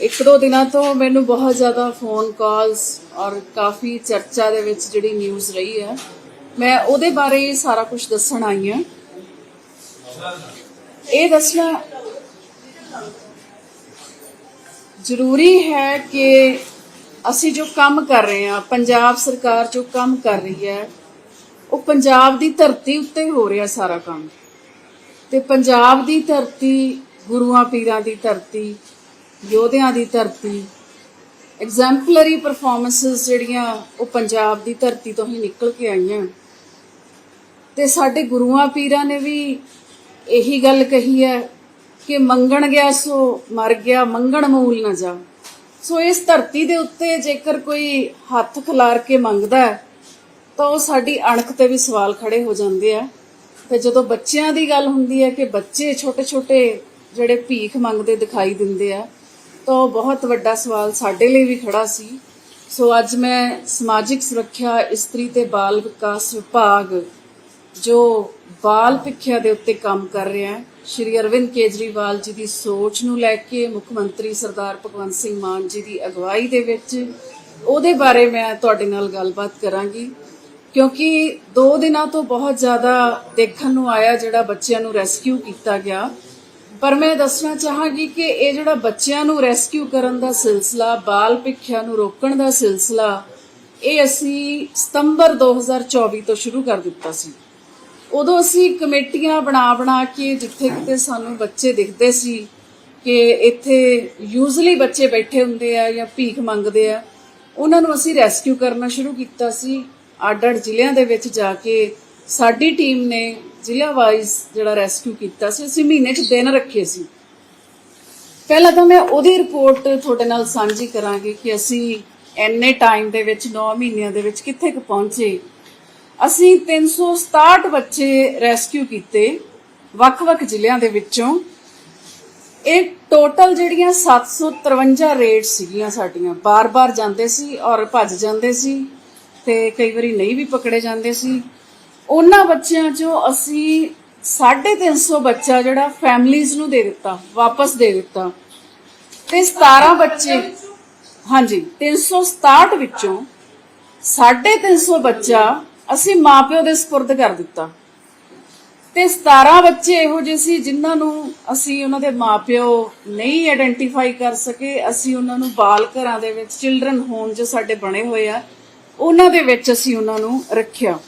ਇੱਕ ਦੋ ਦਿਨਾਂ ਤੋਂ ਮੈਨੂੰ ਬਹੁਤ ਜ਼ਿਆਦਾ ਫੋਨ ਕਾਲਸ ਔਰ ਕਾਫੀ ਚਰਚਾ ਦੇ ਵਿੱਚ ਜਿਹੜੀ ਨਿਊਜ਼ ਰਹੀ ਹੈ, ਮੈਂ ਉਹਦੇ ਬਾਰੇ ਸਾਰਾ ਕੁਝ ਦੱਸਣ ਆਈ ਹਾਂ। ਇਹ ਦੱਸਣਾ ਜ਼ਰੂਰੀ ਹੈ ਕਿ ਅਸੀਂ ਜੋ ਕੰਮ ਕਰ ਰਹੇ ਹਾਂ, ਪੰਜਾਬ ਸਰਕਾਰ ਜੋ ਕੰਮ ਕਰ ਰਹੀ ਹੈ, ਉਹ ਪੰਜਾਬ ਦੀ ਧਰਤੀ ਉੱਤੇ ਹੋ ਰਿਹਾ ਸਾਰਾ ਕੰਮ। ਤੇ ਪੰਜਾਬ ਦੀ ਧਰਤੀ, ਗੁਰੂਆਂ ਪੀਰਾਂ ਦੀ ਧਰਤੀ ਯੋਧਿਆਂ ਦੀ ਧਰਤੀ ਐਗਜ਼ੈਂਪਲਰੀ ਪਰਫਾਰਮੈਂਸਸ ਜਿਹੜੀਆਂ ਉਹ ਪੰਜਾਬ ਦੀ ਧਰਤੀ ਤੋਂ ਹੀ ਨਿਕਲ ਕੇ ਆਈਆਂ। ਤੇ ਸਾਡੇ ਗੁਰੂਆਂ ਪੀਰਾਂ ਨੇ ਵੀ ਇਹੀ ਗੱਲ ਕਹੀ ਹੈ ਕਿ ਮੰਗਣ ਗਿਆ ਸੋ ਮਰ ਗਿਆ, ਮੰਗਣ ਮੂਲ ਨਾ ਜਾ। ਸੋ ਇਸ ਧਰਤੀ ਦੇ ਉੱਤੇ ਜੇਕਰ ਕੋਈ ਹੱਥ ਖਿਲਾਰ ਕੇ ਮੰਗਦਾ ਹੈ, ਤਾਂ ਉਹ ਸਾਡੀ ਅਣਖ ਤੇ ਵੀ ਸਵਾਲ ਖੜੇ ਹੋ ਜਾਂਦੇ ਆ। ਤੇ ਜਦੋਂ ਬੱਚਿਆਂ ਦੀ ਗੱਲ ਹੁੰਦੀ ਹੈ ਕਿ ਬੱਚੇ ਛੋਟੇ-ਛੋਟੇ ਜਿਹੜੇ ਭੀਖ ਮੰਗਦੇ ਦਿਖਾਈ ਦਿੰਦੇ ਆ ਤਾਂ ਬਹੁਤ ਵੱਡਾ ਸਵਾਲ ਸਾਡੇ ਲਈ ਵੀ ਖੜਾ ਸੀ। ਸੋ ਅੱਜ ਮੈਂ ਸਮਾਜਿਕ ਸੁਰੱਖਿਆ, ਇਸਤਰੀ ਤੇ ਬਾਲ ਵਿਕਾਸ ਵਿਭਾਗ, ਜੋ ਬਾਲ ਸਿੱਖਿਆ ਦੇ ਉੱਤੇ ਕੰਮ ਕਰ ਰਿਹਾ ਹੈ, ਸ਼੍ਰੀ ਅਰਵਿੰਦ ਕੇਜਰੀਵਾਲ ਜੀ ਦੀ ਸੋਚ ਨੂੰ ਲੈ ਕੇ, ਮੁੱਖ ਮੰਤਰੀ ਸਰਦਾਰ ਭਗਵੰਤ ਸਿੰਘ ਮਾਨ ਜੀ ਦੀ ਅਗਵਾਈ ਦੇ ਵਿੱਚ, ਉਹਦੇ ਬਾਰੇ ਮੈਂ ਤੁਹਾਡੇ ਨਾਲ ਗੱਲਬਾਤ ਕਰਾਂਗੀ। ਕਿਉਂਕਿ 2 ਦਿਨਾਂ ਤੋਂ ਬਹੁਤ ਜ਼ਿਆਦਾ ਦੇਖਣ ਨੂੰ ਆਇਆ ਜਿਹੜਾ ਬੱਚਿਆਂ ਨੂੰ ਰੈਸਕਿਊ ਕੀਤਾ ਗਿਆ। ਪਰ ਮੈਂ ਦੱਸਣਾ ਚਾਹਾਂਗੀ ਕਿ ਇਹ ਜਿਹੜਾ ਬੱਚਿਆਂ ਨੂੰ ਰੈਸਕਿਊ ਕਰਨ ਦਾ ਸਿਲਸਿਲਾ, ਬਾਲ ਭਿੱਖਿਆ ਨੂੰ ਰੋਕਣ ਦਾ ਸਿਲਸਿਲਾ, ਇਹ ਅਸੀਂ ਸਤੰਬਰ 2024 ਤੋਂ ਸ਼ੁਰੂ ਕਰ ਦਿੱਤਾ ਸੀ। ਉਦੋਂ ਅਸੀਂ ਕਮੇਟੀਆਂ ਬਣਾ ਬਣਾ ਕੇ ਜਿੱਥੇ ਕਿਤੇ ਸਾਨੂੰ ਬੱਚੇ ਦਿਖਦੇ ਸੀ ਕਿ ਇੱਥੇ ਯੂਜ਼ਲੀ ਬੱਚੇ ਬੈਠੇ ਹੁੰਦੇ ਆ ਜਾਂ ਭੀਖ ਮੰਗਦੇ ਆ, ਉਹਨਾਂ ਨੂੰ ਅਸੀਂ ਰੈਸਕਿਊ ਕਰਨਾ ਸ਼ੁਰੂ ਕੀਤਾ ਸੀ। ਅੱਡ-ਅੱਡ ਜ਼ਿਲ੍ਹਿਆਂ ਦੇ ਵਿੱਚ ਜਾ ਕੇ ਸਾਡੀ ਟੀਮ ਨੇ ਜ਼ਿਲ੍ਹਾ ਵਾਈਜ਼ ਜਿਹੜਾ ਰੈਸਕਿਊ ਕੀਤਾ ਸੀ, ਅਸੀਂ ਮਹੀਨੇ 'ਚ ਦਿਨ ਰੱਖੇ ਸੀ। ਪਹਿਲਾਂ ਤਾਂ ਮੈਂ ਉਹਦੀ ਰਿਪੋਰਟ ਤੁਹਾਡੇ ਨਾਲ ਸਾਂਝੀ ਕਰਾਂਗੀ ਕਿ ਅਸੀਂ ਐਨੇ ਟਾਈਮ ਦੇ ਵਿੱਚ 9 ਮਹੀਨਿਆਂ ਦੇ ਵਿੱਚ ਕਿੱਥੇ ਕੁ ਪਹੁੰਚੇ। ਅਸੀਂ 367 ਬੱਚੇ ਰੈਸਕਿਊ ਕੀਤੇ ਵੱਖ-ਵੱਖ ਜ਼ਿਲ੍ਹਿਆਂ ਦੇ ਵਿੱਚੋਂ। ਇਹ ਟੋਟਲ ਜਿਹੜੀਆਂ 753 ਰੇਡ ਸੀਗੀਆਂ ਸਾਡੀਆਂ। ਬਾਰ-ਬਾਰ ਜਾਂਦੇ ਸੀ ਔਰ ਭੱਜ ਜਾਂਦੇ ਸੀ ਤੇ ਕਈ ਵਾਰੀ ਨਹੀਂ ਵੀ ਪਕੜੇ ਜਾਂਦੇ ਸੀ। ਉਹਨਾਂ ਬੱਚਿਆਂ 'ਚੋਂ ਅਸੀਂ 350 ਬੱਚਾ ਜਿਹੜਾ ਫੈਮਲੀਆਂ ਨੂੰ ਦੇ ਦਿੱਤਾ, ਵਾਪਸ ਦੇ ਦਿੱਤਾ। ਤੇ 17 ਬੱਚੇ, ਹਾਂਜੀ 367 ਵਿੱਚੋਂ 350 ਬੱਚਾ ਅਸੀਂ ਮਾਪਿਓ ਦੇ ਸਪੁਰਦ ਕਰ ਦਿੱਤਾ। ਤੇ 17 ਬੱਚੇ ਇਹੋ ਜਿਹੇ ਸੀ ਜਿਨ੍ਹਾਂ ਨੂੰ ਅਸੀਂ ਉਹਨਾਂ ਦੇ ਮਾਪਿਓ ਨਹੀਂ ਆਇਡੈਂਟੀਫਾਈ ਕਰ ਸਕੇ, ਅਸੀਂ ਉਹਨਾਂ ਨੂੰ ਬਾਲ ਘਰਾਂ ਦੇ ਵਿੱਚ ਚਿਲਡਰਨ ਹੋਮ ਜੋ ਸਾਡੇ ਬਣੇ ਹੋਏ ਆ, ਉਹਨਾਂ ਦੇ ਵਿੱਚ ਅਸੀਂ ਉਹਨਾਂ ਨੂੰ ਰੱਖਿਆ।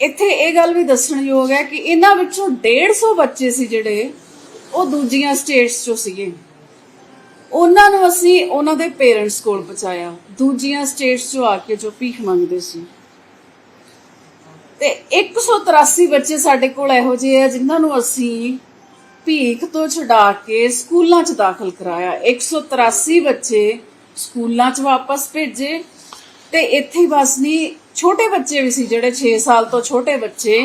ਇੱਥੇ ਇਹ ਗੱਲ ਵੀ ਦੱਸਣਯੋਗ ਹੈ ਕਿ ਇਹਨਾਂ ਵਿੱਚੋਂ 150 ਬੱਚੇ ਸੀ ਜਿਹੜੇ ਉਹ ਦੂਜੀਆਂ ਸਟੇਟਸ ਚੋਂ ਸੀਗੇ। ਉਹਨਾਂ ਨੂੰ ਅਸੀਂ ਉਹਨਾਂ ਦੇ ਪੇਰੈਂਟਸ ਕੋਲ ਪਹੁੰਚਾਇਆ। ਦੂਜੀਆਂ ਸਟੇਟਸ ਚੋਂ ਆ ਕੇ ਜੋ ਭੀਖ ਮੰਗਦੇ ਸੀ। ਤੇ 183 ਬੱਚੇ ਸਾਡੇ ਕੋਲ ਇਹੋ ਜਿਹੇ ਆ ਜਿਨ੍ਹਾਂ ਨੂੰ ਅਸੀਂ ਭੀਖ ਤੋਂ ਛਡਾ ਕੇ ਸਕੂਲਾਂ 'ਚ ਦਾਖਲ ਕਰਾਇਆ। 183 ਬੱਚੇ ਸਕੂਲਾਂ 'ਚ ਵਾਪਸ ਭੇਜੇ ਤੇ ਇੱਥੇ ਬਸ ਨਹੀਂ ਛੋਟੇ ਬੱਚੇ ਵੀ ਸੀ ਜਿਹੜੇ 6 ਸਾਲ ਤੋਂ ਛੋਟੇ ਬੱਚੇ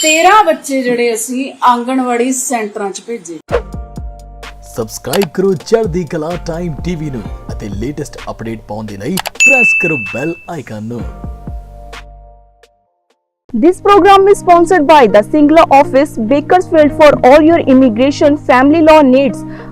13 ਬੱਚੇ ਜਿਹੜੇ ਅਸੀਂ ਆਂਗਣਵਾੜੀ ਸੈਂਟਰਾਂ 'ਚ ਭੇਜੇ ਸਬਸਕ੍ਰਾਈਬ ਕਰੋ ਚੜ੍ਹਦੀ ਕਲਾ ਟਾਈਮ ਟੀਵੀ ਨੂੰ ਅਤੇ ਲੇਟੈਸਟ ਅਪਡੇਟ ਪਾਉਣ ਦੇ ਲਈ ਪ੍ਰੈਸ ਕਰੋ ਬੈਲ ਆਈਕਨ ਨੂੰ This program is sponsored by the Singla office, Bakersfield for all your immigration family law needs.